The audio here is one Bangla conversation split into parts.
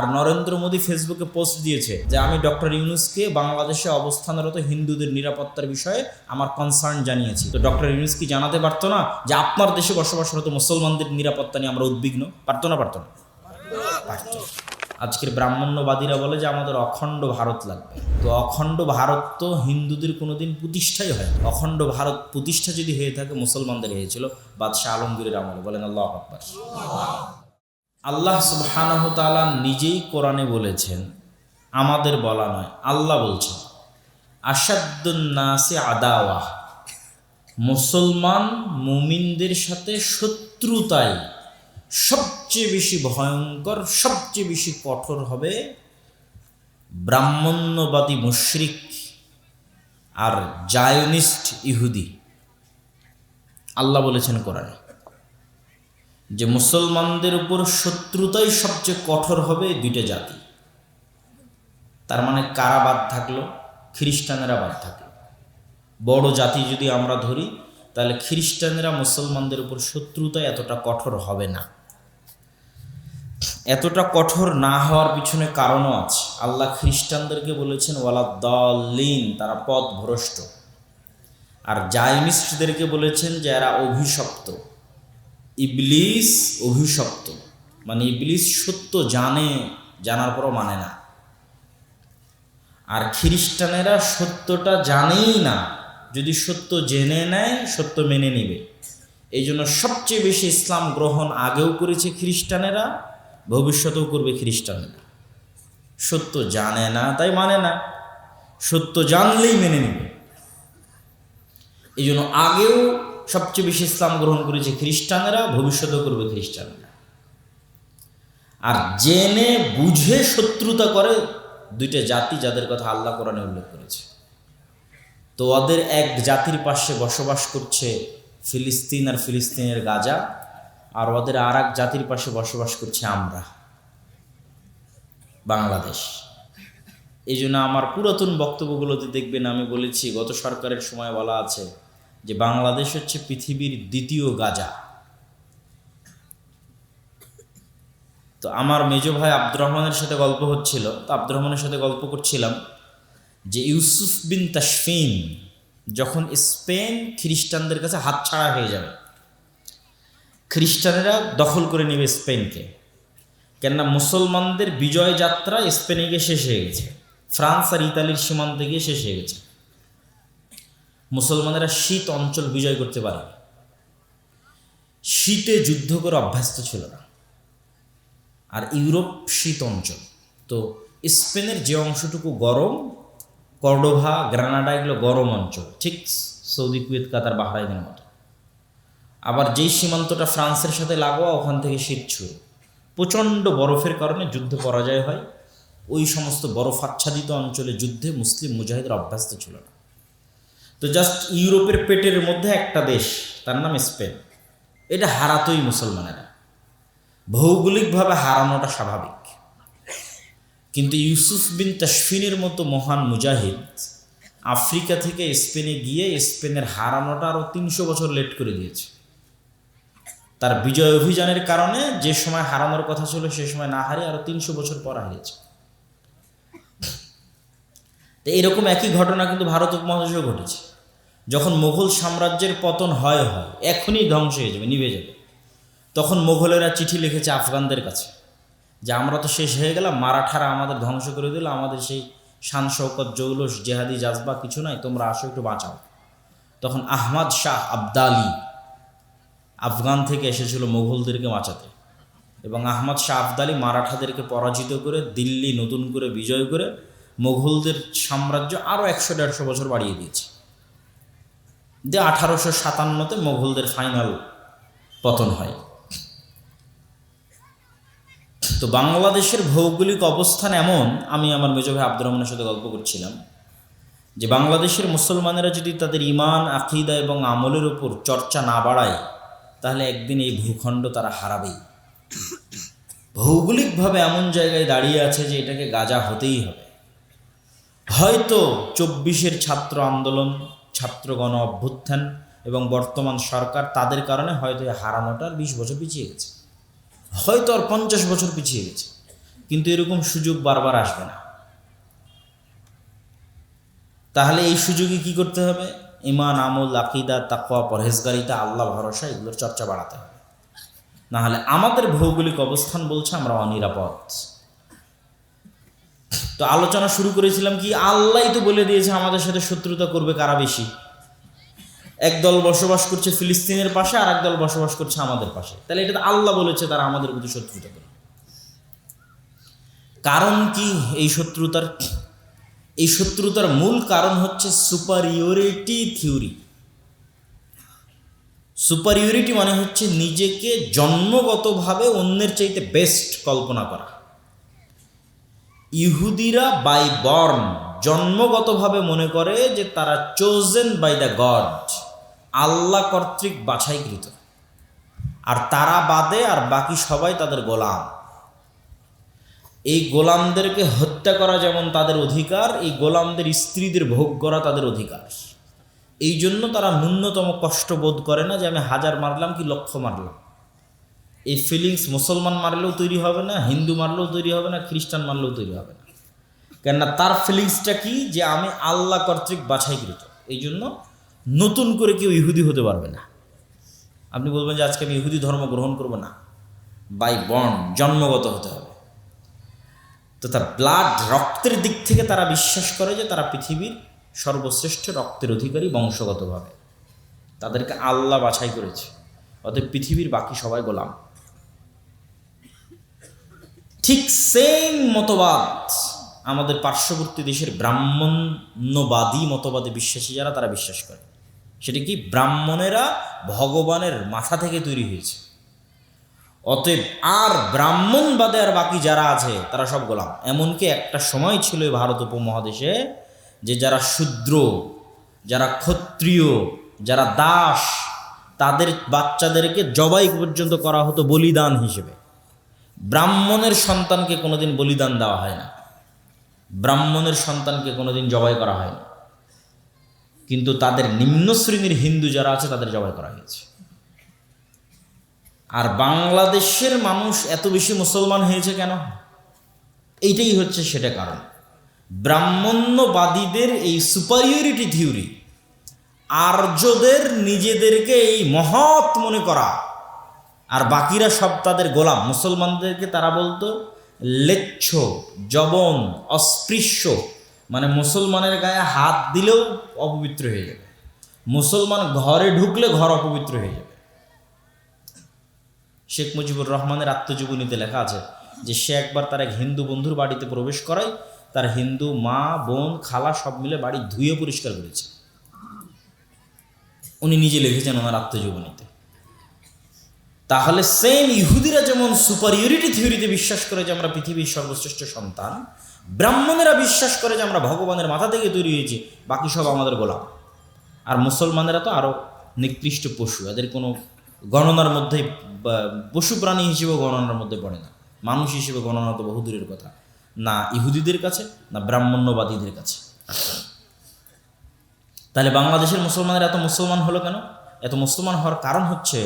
আর নরেন্দ্র মোদী ফেসবুকে পোস্ট দিয়েছে যে, আমি ডক্টর ইউনুসকে বাংলাদেশে অবস্থানরত হিন্দুদের নিরাপত্তার বিষয়ে আমার কনসার্ন জানিয়েছি। তো ডক্টর ইউনুস কি জানাতে পারতো না যে, আপনার দেশে বসবাসরত মুসলমানদের নিরাপত্তা নিয়ে আমরা উদ্বিগ্ন? পারতো না পারতো না? আজকের ব্রাহ্মণ্যবাদীরা বলে যে, আমাদের অখণ্ড ভারত লাগবে। তো অখণ্ড ভারত তো হিন্দুদের কোনোদিন প্রতিষ্ঠাই হয় অখণ্ড ভারত প্রতিষ্ঠা যদি হয়ে থাকে, মুসলমানদের হয়েছিল বাদশাহ আলমগীরের আমলে। বলেন আল্লাহ আকবর। আল্লাহ সুবহানাহ তাআলা নিজেই কোরআনে বলেছেন, আমাদের বলা নয়, আল্লাহ বলছেন আসাদুন্নাসে আদাওয়া। মুসলমান মুমিনদের সাথে শত্রুতায় সবচেয়ে বেশি ভয়ঙ্কর, সবচেয়ে বেশি কঠোর হবে ব্রাহ্মণ্যবাদী মুশরিক আর জায়নিস্ট ইহুদি। আল্লাহ বলেছেন কোরআনে। যে মুসলমানদের উপর শত্রুতাই সবচেয়ে কঠোর হবে দুইটা জাতি। তার মানে কারা বাদ থাকল? খ্রিস্টানেরা বাদ থাকল। বড় জাতি যদি আমরা ধরি, তাহলে খ্রিস্টানেরা মুসলমানদের উপর শত্রুতা এতটা কঠোর হবে না। এতটা কঠোর না হওয়ার পিছনে কারণও আছে। আল্লাহ খ্রিস্টানদেরকে বলেছেন, ওয়ালা দলিন তারা পথ ভ্রষ্ট আর জাইনিস্টদেরকে বলেছেন যে, এরা অভিশপ্ত। ইবলিস অভিশপ্ত। মানে ইবলিস সত্য জানে, জানার পরও মানে না। আর খ্রিস্টানেরা সত্যটা জানেই না। যদি সত্য জেনে নেয়, সত্য মেনে নিবে। এই জন্য সবচেয়ে বেশি ইসলাম গ্রহণ আগেও করেছে খ্রিস্টানেরা, ভবিষ্যতেও করবে খ্রিস্টানেরা। সত্য জানে না, তাই মানে না। সত্য জানলেই মেনে নেবে। এই জন্য আগেও সবচেয়ে বেশি ইসলাম গ্রহণ করেছে খ্রিস্টানেরা, ভবিষ্যতেও করবে খ্রিস্টানরা। আর জেনে বুঝে শত্রুতা করে দুইটা জাতি যাদের কথা আল্লাহ কোরআনে উল্লেখ করেছে। তো ওদের এক জাতির পাশে বসবাস করছে ফিলিস্তিন আর ফিলিস্তিনের গাজা, আর ওদের আর এক জাতির পাশে বসবাস করছে আমরা, বাংলাদেশ। এই জন্য আমার পুরাতন বক্তব্যগুলোতে দেখবেন আমি বলেছি, গত সরকারের সময় বলা আছে যে বাংলাদেশ হচ্ছে পৃথিবীর দ্বিতীয় গাজা। তো আমার মেজো ভাই আব্দুর রহমানের সাথে গল্প হচ্ছিল, তো আব্দুর রহমানের সাথে গল্প করছিলাম যে ইউসুফ বিন তাসফিন যখন স্পেন খ্রিস্টানদের কাছে হাতছাড়া হয়ে যাবে, খ্রিস্টানেরা দখল করে নেবে স্পেনকে। কেননা মুসলমানদের বিজয় যাত্রা স্পেনে গিয়ে শেষ হয়ে গেছে, ফ্রান্স আর ইতালির সীমান্তে গিয়ে শেষ হয়ে গেছে। মুসলমানেরা শীত অঞ্চল বিজয় করতে পারে শীতে যুদ্ধ করে অভ্যস্ত ছিল না। আর ইউরোপ শীত অঞ্চল। তো স্পেনের যে অংশটুকু গরম, কর্ডোভা, গ্রানাডা এগুলো গরম অঞ্চল। ঠিক সৌদি, কুয়েত, কাতার, বাহরাইনের মতো। আবার যেই সীমান্তটা ফ্রান্সের সাথে লাগোয়া, ওখান থেকে শীত ছুঁড়ে প্রচণ্ড বরফের কারণে যুদ্ধ পরাজয় হয়। ওই সমস্ত বরফ আচ্ছাদিত অঞ্চলে যুদ্ধে মুসলিম মুজাহিদের অভ্যস্ত ছিল না। তো জাস্ট ইউরোপের পেটের মধ্যে একটা দেশ, তার নাম স্পেন। এটা হারাতই মুসলমানেরা। ভৌগোলিকভাবে হারানোটা স্বাভাবিক। কিন্তু ইউসুফ বিন তাসফিনের মতো মহান মুজাহিদ আফ্রিকা থেকে স্পেনে গিয়ে স্পেনের হারানোটা আরও তিনশো বছর লেট করে দিয়েছে। তার বিজয় অভিযানের কারণে যে সময় হারানোর কথা ছিল, সে সময় না হারিয়ে আরও তিনশো বছর পর হারিয়েছে। তো এরকম একই ঘটনা কিন্তু ভারত উপমহাদেশেও ঘটেছে। যখন মুঘল সাম্রাজ্যের পতন হয় হয়, এখনই ধ্বংস হয়ে যাবে, নিভে যাবে। তখন মোগলেরা চিঠি লিখেছে আফগানদের কাছে যে, আমরা তো শেষ হয়ে গেলাম, মারাঠারা আমাদের ধ্বংস করে দিল, আমাদের সেই শান শৌকত জৌলস, জেহাদি, জাজবা কিছু নাই, তোমরা আসো, একটু বাঁচাও। তখন আহমদ শাহ আবদালি আফগান থেকে এসেছিল মোগলদেরকে বাঁচাতে এবং আহমদ শাহ আবদালি মারাঠাদেরকে পরাজিত করে দিল্লি নতুন করে বিজয় করে মোগলদের সাম্রাজ্য আরও একশো দেড়শো বছর বাড়িয়ে দিয়েছে। যে আঠারোশো সাতান্নতে মোগলদের ফাইনাল পতন হয়। তো বাংলাদেশের ভৌগোলিক অবস্থান এমন, আমি আমার মেজো ভাই আব্দুর রহমানের সাথে গল্প করছিলাম, যে বাংলাদেশের মুসলমানেরা যদি তাদের ইমান আকিদা এবং আমলের উপর চর্চা না বাড়ায়, তাহলে একদিন এই ভূখণ্ড তারা হারাবেই। ভৌগোলিকভাবে এমন জায়গায় দাঁড়িয়ে আছে যে এটাকে গাজা হতেই হবে। হয়তো চব্বিশের ছাত্র আন্দোলন, ছাত্রগণ অভ্যুত্থান এবং বর্তমান সরকার তাদের কারণে হয়তো হারানোটার বিশ বছর পিছিয়ে গেছে। হয়তো আর পঞ্চাশ বছর পিছিয়ে গেছে। কিন্তু এরকম সুযোগ বারবার আসবে না। তাহলে এই সুযোগে কি করতে হবে? ইমান আমল, আকিদা, তাকওয়া, পরহেজগারিতা, আল্লাহ ভরসা, এগুলোর চর্চা বাড়াতে হবে। নাহলে আমাদের ভৌগোলিক অবস্থান বলছে আমরা অনিরাপদ। তো আলোচনা শুরু করেছিলাম কি আল্লাহই তো বলে দিয়েছে আমাদের সাথে শত্রুতা করবে কারা বেশি? একদল বসবাস করছে ফিলিস্তিনের পাশে আর একদল বসবাস করছে আমাদের পাশে। তাহলে এটা আল্লাহ বলেছে, তারা আমাদের প্রতি শত্রুতা করবে। কারণ কি এই শত্রুতার এই শত্রুতার মূল কারণ হচ্ছে সুপারিওরিটি থিওরি সুপারিওরিটি মানে হচ্ছে নিজেকে জন্মগতভাবে অন্যের চাইতে বেস্ট কল্পনা করা। ইহুদিরা বাই বর্ন জন্মগতভাবে মনে করে যে তারা chosen by the God Allah কর্তৃক বাছাইকৃত। আর তারা বাদে আর বাকি সবাই তাদের গোলাম। এই গোলামদেরকে হত্যা করা যেমন তাদের অধিকার, এই গোলামদের স্ত্রীদের ভোগ করা তাদের অধিকার। এই জন্য তারা ন্যূনতম কষ্ট বোধ করে না যে আমি হাজার মারলাম কি লক্ষ মারলাম। এই ফিলিংস মুসলমান মারলেও তৈরি হবে না, হিন্দু মারলেও তৈরি হবে না, খ্রিস্টান মারলেও তৈরি হবে না। কেননা তার ফিলিংসটা কি? যে আমি আল্লাহ কর্তৃক বাছাইকৃত। এই জন্য নতুন করে কেউ ইহুদি হতে পারবে না। আপনি বলবেন যে আজকে আমি ইহুদি ধর্ম গ্রহণ করব না। বাই বর্ন জন্মগত হতে হবে। তো তার ব্লাড রক্তের দিক থেকে তারা বিশ্বাস করে যে তারা পৃথিবীর সর্বশ্রেষ্ঠ রক্তের অধিকারী বংশগতভাবে। তাদেরকে আল্লাহ বাছাই করেছে। অতএব পৃথিবীর বাকি সবাই গোলাম। ঠিক সেম মতবাদ আমাদের পার্শ্ববর্তী দেশের ব্রাহ্মণ্যবাদী মতবাদে বিশ্বাসী যারা, তারা বিশ্বাস করে। সেটা কি? ব্রাহ্মণেরা ভগবানের মাথা থেকে তৈরি হয়েছে। অতএব আর ব্রাহ্মণবাদে আর বাকি যারা আছে, তারা সব গোলাম। এমনকি একটা সময় ছিল ভারত উপমহাদেশে যে যারা শূদ্র, যারা ক্ষত্রিয়, যারা দাস, তাদের বাচ্চাদেরকে জবাই পর্যন্ত করা হতো বলিদান হিসেবে। ব্রাহ্মণের সন্তানকে কোনোদিন বলিদান দেওয়া হয় না। ব্রাহ্মণের সন্তানকে কোনোদিন জবাই করা হয় না। কিন্তু তাদের নিম্ন শ্রেণির হিন্দু যারা আছে, তাদের জবাই করা হয়েছে। আর বাংলাদেশের মানুষ এত বেশি মুসলমান হয়েছে কেন? এইটাই হচ্ছে সেটা কারণ। ব্রাহ্মণ্যবাদীদের এই সুপারিয়রিটি থিওরি আর্যদের নিজেদেরকে এই মহৎ মনে করা আর বাকিরা সব তাদের গোলাম। মুসলমানদেরকে তারা বলতো, লেচ্ছ, জবন, অস্পৃশ্য। মানে মুসলমানের গায়ে হাত দিলেও অপবিত্র হয়ে যাবে। মুসলমান ঘরে ঢুকলে ঘর অপবিত্র হয়ে যাবে। শেখ মুজিবুর রহমানের আত্মজীবনীতে লেখা আছে যে, সে একবার তার এক হিন্দু বন্ধুর বাড়িতে প্রবেশ করায়, তার হিন্দু মা, বোন, খালা সব মিলে বাড়ি ধুয়ে পরিষ্কার করেছে। উনি নিজে লিখেছেন ওনার আত্মজীবনীতে। তাহলে সেম ইহুদিরা যেমন সুপারিয়রিটি থিওরিতে বিশ্বাস করে যে আমরা পৃথিবীর সর্বশ্রেষ্ঠ সন্তান, ব্রাহ্মণেরা বিশ্বাস করে যে আমরা ভগবানের মাথা থেকে তৈরি হয়েছি, বাকি সব আমাদের গোলাম। আর মুসলমানেরা তো আরও নিকৃষ্ট পশু, এদের কোনো গণনার মধ্যে পশু প্রাণী হিসেবে গণনার মধ্যে পড়ে না। মানুষ হিসেবে গণনা তো বহু দূরের কথা। না ইহুদিদের কাছে, না ব্রাহ্মণ্যবাদীদের কাছে। তাহলে বাংলাদেশের মুসলমানের এত মুসলমান হলো কেন? এত মুসলমান হওয়ার কারণ হচ্ছে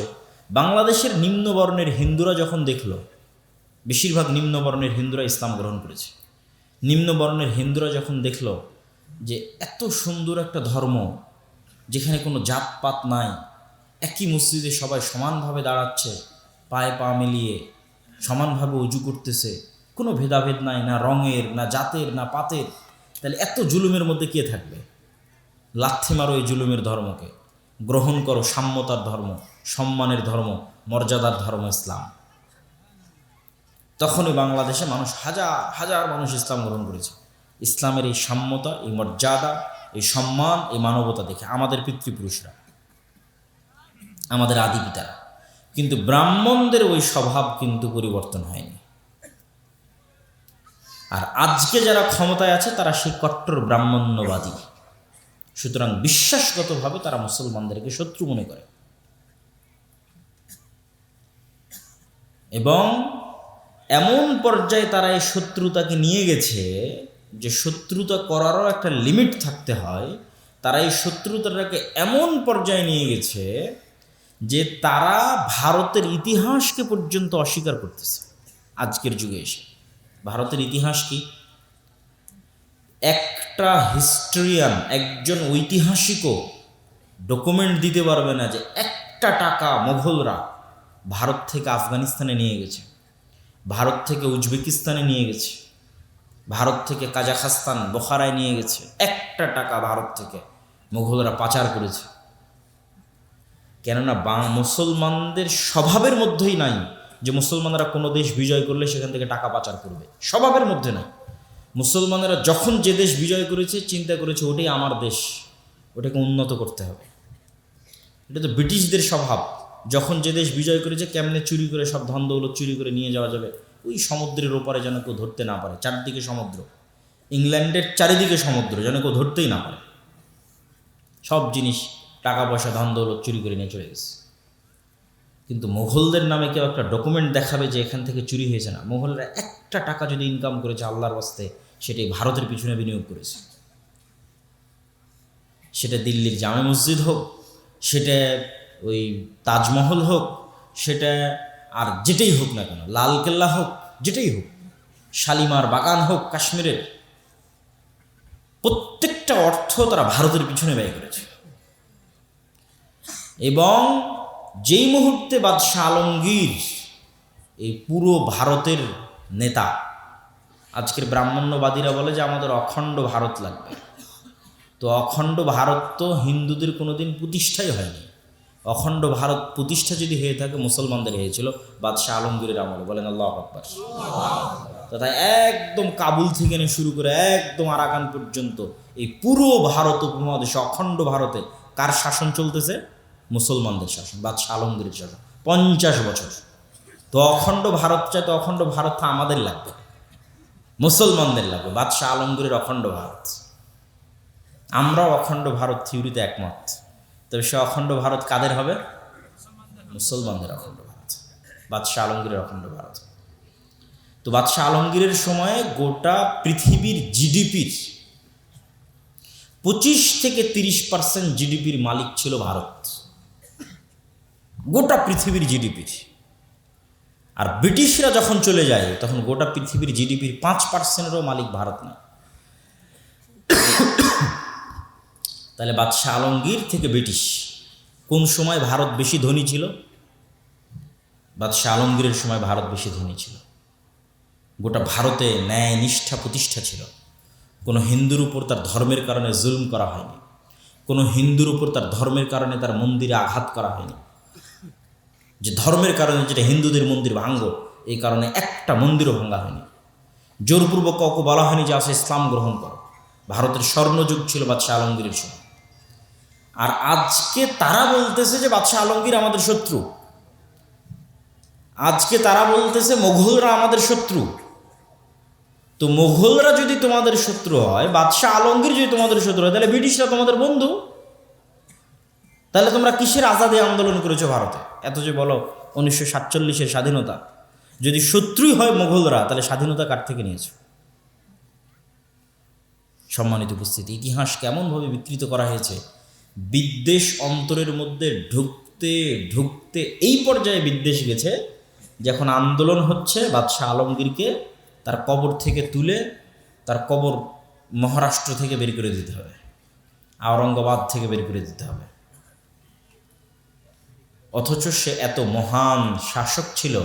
বাংলাদেশের নিম্নবর্ণের হিন্দুরা যখন দেখল, বেশিরভাগ নিম্নবর্ণের হিন্দুরা ইসলাম গ্রহণ করেছে। নিম্নবর্ণের হিন্দুরা যখন দেখল যে এত সুন্দর একটা ধর্ম, যেখানে কোনো জাতপাত নাই, একই মসজিদে সবাই সমানভাবে দাঁড়াচ্ছে, পায়ে পা মিলিয়ে, সমানভাবে উজু করতেছে, কোনো ভেদাভেদ নাই, না রঙের, না জাতের, না পাতের, তাহলে এত জুলুমের মধ্যে কে থাকবে? লাথি মারো এই জুলুমের ধর্মকে। গ্রহণ করো সাম্যতার ধর্ম, সম্মানের ধর্ম, মর্যাদার ধর্ম ইসলাম। তখনই বাংলাদেশে মানুষ হাজার হাজার মানুষ ইসলাম গ্রহণ করেছে। ইসলামের এই সাম্যতা, এই মর্যাদা, এই সম্মান, এই মানবতা দেখে আমাদের পিতৃপুরুষরা, আমাদের আদি পিতারা। কিন্তু ব্রাহ্মণদের ওই স্বভাব কিন্তু পরিবর্তন হয়নি। আর আজকে যারা ক্ষমতায় আছে, তারা সেই কট্টর ব্রাহ্মণ্যবাদী। সুতরাং বিশ্বাসগতভাবে তারা মুসলমানদেরকে শত্রু মনে করে। এবং এমন পর্যায়ে তারা এই শত্রুতাকে নিয়ে গেছে যে শত্রুতা করারও একটা লিমিট থাকতে হয়। তারা এই শত্রুতাটাকে এমন পর্যায়ে নিয়ে গেছে যে তারা ভারতের ইতিহাসকে পর্যন্ত অস্বীকার করতেছে। আজকের যুগে এসে। ভারতের ইতিহাস কি? একটা হিস্টোরিয়ান, একজন ঐতিহাসিকও ডকুমেন্ট দিতে পারবে না যে একটা টাকা মোঘলরা ভারত থেকে আফগানিস্তানে নিয়ে গেছে, ভারত থেকে উজবেকিস্তানে নিয়ে গেছে, ভারত থেকে কাজাখাস্তান, বোখারায় নিয়ে গেছে, একটা টাকা ভারত থেকে মোঘলরা পাচার করেছে। কেননা বাং, মুসলমানদের স্বভাবের মধ্যেই নাই যে মুসলমানরা কোনো দেশ বিজয় করলে সেখান থেকে টাকা পাচার করবে, স্বভাবের মধ্যে নাই। মুসলমানেরা যখন যে দেশ বিজয় করেছে, চিন্তা করেছে ওটাই আমার দেশ, ওটাকে উন্নত করতে হবে। এটা তো ব্রিটিশদের স্বভাব। যখন যে দেশ বিজয় করেছে, কেমনে চুরি করে, সব ধন দৌলত চুরি করে নিয়ে যাওয়া যাবে? ওই সমুদ্রের ওপারে যেন কেউ ধরতে না পারে, চারদিকে সমুদ্র। ইংল্যান্ডের চারিদিকে সমুদ্র, যেন কেউ ধরতেই না পারে। সব জিনিস, টাকা পয়সা ধন দৌলত চুরি করে নিয়ে চলে গেছে। কিন্তু মোঘলদের নামে কেউ একটা ডকুমেন্ট দেখাবে যে এখান থেকে চুরি হয়েছে না। মোঘলরা একটা টাকা যদি ইনকাম করেছে আল্লাহর বাস্তে সেটাই ভারতের পিছনে বিনিয়োগ করেছে। সেটা দিল্লির জামে মসজিদ হোক, সেটা ওই তাজমহল হোক, সেটা আর যেটাই হোক না কেন লালকেল্লা হোক, যেটাই হোক, শালিমার বাগান হোক, কাশ্মীরের, প্রত্যেকটা অর্থ তারা ভারতের পিছনে ব্যয় করেছে। এবং যেই মুহূর্তে বাদশাহ আলমগীর, এই পুরো ভারতের নেতা, আজকের ব্রাহ্মণ্যবাদীরা বলে যে আমাদের অখণ্ড ভারত লাগবে। তো অখণ্ড ভারত তো হিন্দুদের কোনোদিন প্রতিষ্ঠাই হয়নি। অখণ্ড ভারত প্রতিষ্ঠা যদি হয়ে থাকে, মুসলমানদের হয়েছিল বাদশাহ আলমগীরের আমলে। বলেন আল্লাহ আকবর। তথা একদম কাবুল থেকে নিয়ে শুরু করে একদম আরাকান পর্যন্ত এই পুরো ভারত উপমহাদেশে, অখণ্ড ভারতে কার শাসন চলতেছে? মুসলমানদের শাসন, বাদশাহ আলমগীরের শাসন, পঞ্চাশ বছর। তো অখণ্ড ভারত চাই তো অখণ্ড ভারত তো আমাদের লাগবে। মুসলমানদের লাগবে, বাদশাহ আলমগীরের অখণ্ড ভারত। আমরাও অখণ্ড ভারত থিওরিতে একমত। তবে সে অখণ্ড ভারত কাদের হবে? মুসলমানদের অখণ্ড ভারত। বাদশাহ আলমগীরের অখণ্ড ভারত। তো বাদশাহ আলমগীরের সময়ে গোটা পৃথিবীর জিডিপির পঁচিশ থেকে তিরিশ পার্সেন্ট জিডিপির মালিক ছিল ভারত। গোটা পৃথিবীর জিডিপির আর ব্রিটিশরা যখন চলে যায়, তখন গোটা পৃথিবীর জিডিপির পাঁচ পার্সেন্টেরও মালিক ভারত না। তাহলে বাদশাহ আলমগীর থেকে ব্রিটিশ, কোন সময় ভারত বেশি ধনী ছিল? বাদশাহ আলমগীরের সময় ভারত বেশি ধনী ছিল। গোটা ভারতে ন্যায় নিষ্ঠা প্রতিষ্ঠা ছিল। কোনো হিন্দুর উপর তার ধর্মের কারণে জুলুম করা হয়নি। কোনো হিন্দুর উপর তার ধর্মের কারণে তার মন্দিরে আঘাত করা হয়নি। যে ধর্মের কারণে যেটা হিন্দুদের মন্দির ভাঙ্গ এই কারণে একটা মন্দিরও ভাঙ্গা হয়নি। জোরপূর্বক কাউকে বলা হয়নি যে আসে ইসলাম গ্রহণ করো। ভারতের স্বর্ণযুগ ছিল বাদশাহ আলমগীরের সময়। আর আজকে তারা বলতেছে যে বাদশাহ আলমগীর আমাদের শত্রু। আজকে তারা বলতেছে মোঘলরা আমাদের শত্রু। তো মোঘলরা যদি তোমাদের শত্রু হয়, বাদশাহ আলমগীর যদি তোমাদের শত্রু হয়, তাহলে ব্রিটিশরা তোমাদের বন্ধু। তাহলে তোমরা কিসের আজাদি আন্দোলন করেছ ভারতে? এত যে বলো, উনিশশো সাতচল্লিশের স্বাধীনতা। যদি শত্রুই হয় মোঘলরা, তাহলে স্বাধীনতা কার থেকে নিয়েছো? সম্মানিত উপস্থিতি, ইতিহাস কেমনভাবে বিকৃত করা হয়েছে? বিদ্বেষ অন্তরের মধ্যে ঢুকতে ঢুকতে এই পর্যায়ে বিদ্বেষ গেছে যখন আন্দোলন হচ্ছে বাদশাহ আলমগীরকে তার কবর থেকে তুলে, তার কবর মহারাষ্ট্র থেকে বের করে দিতে হবে। আওরঙ্গাবাদ থেকে বের করে দিতে হবে। অথচ সে এত মহান শাসক ছিল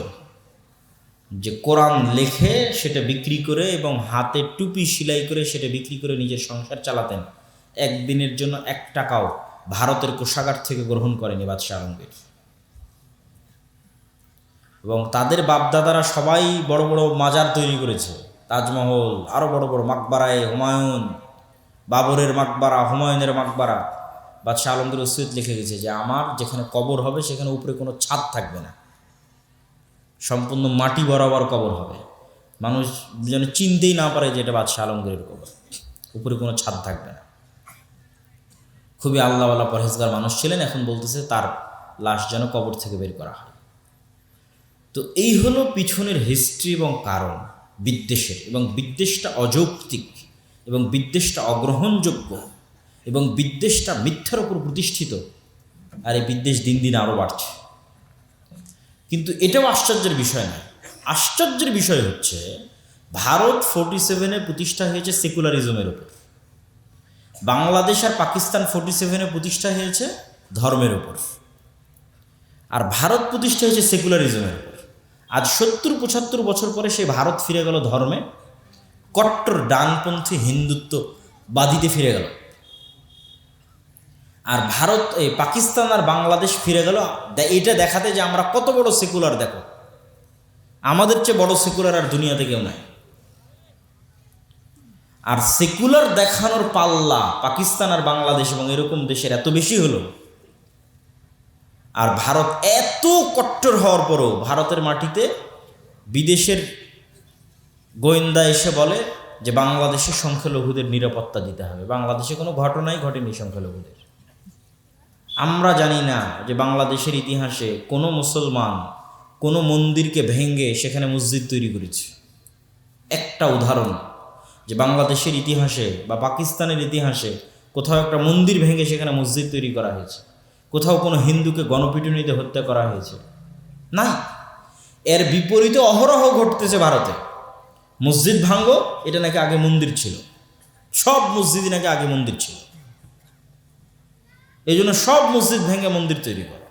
যে কোরআন লেখে সেটা বিক্রি করে এবং হাতে টুপি সেলাই করে সেটা বিক্রি করে নিজের সংসার চালাতেন। একদিনের জন্য এক টাকাও ভারতের কোষাগার থেকে গ্রহণ করেনি বাদশাহ আলমগীর। এবং তাদের বাপদাদারা সবাই বড় বড় মাজার তৈরি করেছে। তাজমহল আরও বড় বড় মাকবারায় হুমায়ুন, বাবরের মাকবারা, হুমায়ুনের মাকবারা। বাদশাহ আলমগীর ওসিয়ত লিখে গেছে যে, আমার যেখানে কবর হবে, সেখানে উপরে কোনো ছাদ থাকবে না। সম্পূর্ণ মাটি বরাবর কবর হবে। মানুষ যেন চিনতেই না পারে যে, এটা বাদশাহ আলমগীরের কবর। উপরে কোনো ছাদ থাকবে না। খুবই আল্লাহওয়ালা পরহেজগার মানুষ ছিলেন, এখন বলতেছে তার লাশ যেন কবর থেকে বের করা হয়। তো এই হলো পিছনের হিস্ট্রি এবং কারণ বিদ্বেষের। এবং বিদ্বেষটা অযৌক্তিক এবং বিদ্বেষটা অগ্রহণযোগ্য। এবং বিদ্বেষটা মিথ্যার ওপর প্রতিষ্ঠিত। আর এই বিদ্বেষ দিন দিন আরও বাড়ছে। কিন্তু এটাও আশ্চর্যের বিষয় নয়। আশ্চর্যের বিষয় হচ্ছে, ভারত ফোর্টি সেভেনে প্রতিষ্ঠা হয়েছে সেকুলারিজমের ওপর বাংলাদেশ আর পাকিস্তান ফোর্টি সেভেনে প্রতিষ্ঠা হয়েছে ধর্মের ওপর আর ভারত প্রতিষ্ঠা হয়েছে সেকুলারিজমের উপর। আজ সত্তর পঁচাত্তর বছর পরে সেই ভারত ফিরে গেল ধর্মে। কট্টর ডানপন্থী হিন্দুত্ব হিন্দুত্ববাদীতে ফিরে গেল। আর ভারত, এই পাকিস্তান আর বাংলাদেশ ফিরে গেল। এটা দেখাতে যে আমরা কত বড় সেকুলার দেখো। আমাদের চেয়ে বড় সেকুলার আর দুনিয়াতে কেউ নাই। আর সেকুলার দেখানোর পাল্লা পাকিস্তান আর বাংলাদেশ এবং এরকম দেশের এত বেশি হলো। আর ভারত এত কট্টর হওয়ার পরও ভারতের মাটিতে বিদেশের গোয়েন্দা এসে বলে যে বাংলাদেশের সংখ্যালঘুদের নিরাপত্তা দিতে হবে। বাংলাদেশে কোনো ঘটনাই ঘটেনি সংখ্যালঘুদের। আমরা জানি না যে বাংলাদেশের ইতিহাসে কোনো মুসলমান কোনো মন্দিরকে ভেঙ্গে সেখানে মসজিদ তৈরি করেছে। একটা উদাহরণ, যে বাংলাদেশের ইতিহাসে বা পাকিস্তানের ইতিহাসে কোথাও একটা মন্দির ভেঙে সেখানে মসজিদ তৈরি করা হয়েছে। কোথাও কোনো হিন্দুকে গণপিটুনিতে হত্যা করা হয়েছে। না এর বিপরীতে অহরহ ঘটতেছে ভারতে। মসজিদ ভাঙ্গ এটা নাকি আগে মন্দির ছিল। সব মসজিদই নাকি আগে মন্দির ছিল। এই জন্য সব মসজিদ ভেঙে মন্দির তৈরি করে।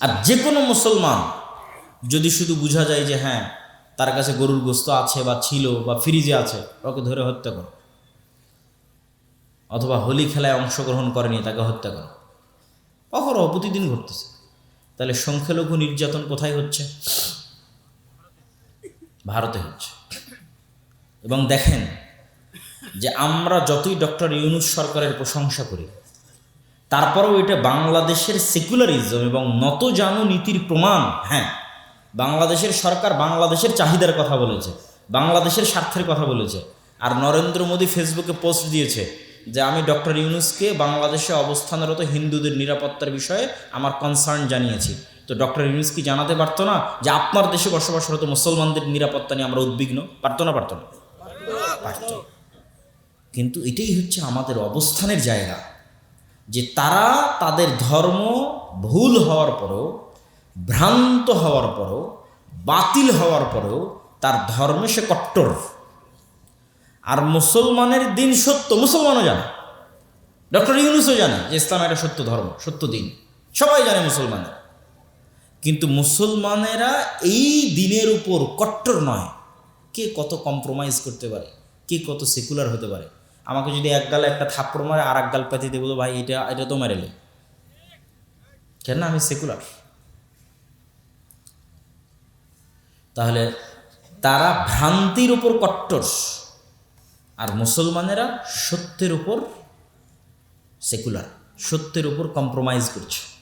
আর যে কোনো মুসলমান যদি শুধু বোঝা যায় যে হ্যাঁ তার কাছে গরুর গোস্ত আছে বা ছিল বা ফ্রিজে আছে, ওকে ধরে হত্যা করো। অথবা হোলি খেলায় অংশগ্রহণ করেনি, তাকে হত্যা করো। অহরহ, প্রতিদিন ঘটতেছে। তাহলে সংখ্যালঘু নির্যাতন কোথায় হচ্ছে? ভারতে হচ্ছে। এবং দেখেন যে আমরা যতই ডক্টর ইউনুস সরকারের প্রশংসা করি তারপরেও এটা বাংলাদেশের সেকুলারিজম এবং নতজানু নীতির প্রমাণ হ্যাঁ। বাংলাদেশের সরকার বাংলাদেশের চাহিদার কথা বলেছে, বাংলাদেশের স্বার্থের কথা বলেছে। আর নরেন্দ্র মোদী ফেসবুকে পোস্ট দিয়েছে যে, আমি ডক্টর ইউনুসকে বাংলাদেশে অবস্থানরত হিন্দুদের নিরাপত্তার বিষয়ে আমার কনসার্ন জানিয়েছি। তো ডক্টর ইউনুস কি জানাতে পারতো না যে, আপনার দেশে বসবাসরত মুসলমানদের নিরাপত্তা নিয়ে আমরা উদ্বিগ্ন? পারতো না পারতো না। পারতো। কিন্তু এটাই হচ্ছে আমাদের অবস্থানের জায়গা। যে তারা তাদের ধর্ম ভুল হওয়ার পরেও, ভ্রান্ত হওয়ার পরেও, বাতিল হওয়ার পরেও তার ধর্মে সে কট্টর। আর মুসলমানের দিন সত্য, মুসলমানও জানে। ডক্টর ইউনুসও জানে যে ইসলাম একটা সত্য ধর্ম, সত্য দিন। সবাই জানে মুসলমানেরা। কিন্তু মুসলমানেরা এই দিনের উপর কট্টর নয়। কে কত কম্প্রোমাইজ করতে পারে, কে কত সেকুলার হতে পারে। আমাকে যদি এক গাল একটা থাপ্পড় মারে আর এক গাল পেতে দেবো ভাই, এটা এটা তো মেরেলে কেন আমি সেকুলার তাহলে তারা ভ্রান্তির উপর কট্টর আর মুসলমানেরা সত্যের উপর সেকুলার সত্যের উপর কম্প্রোমাইজ করছে।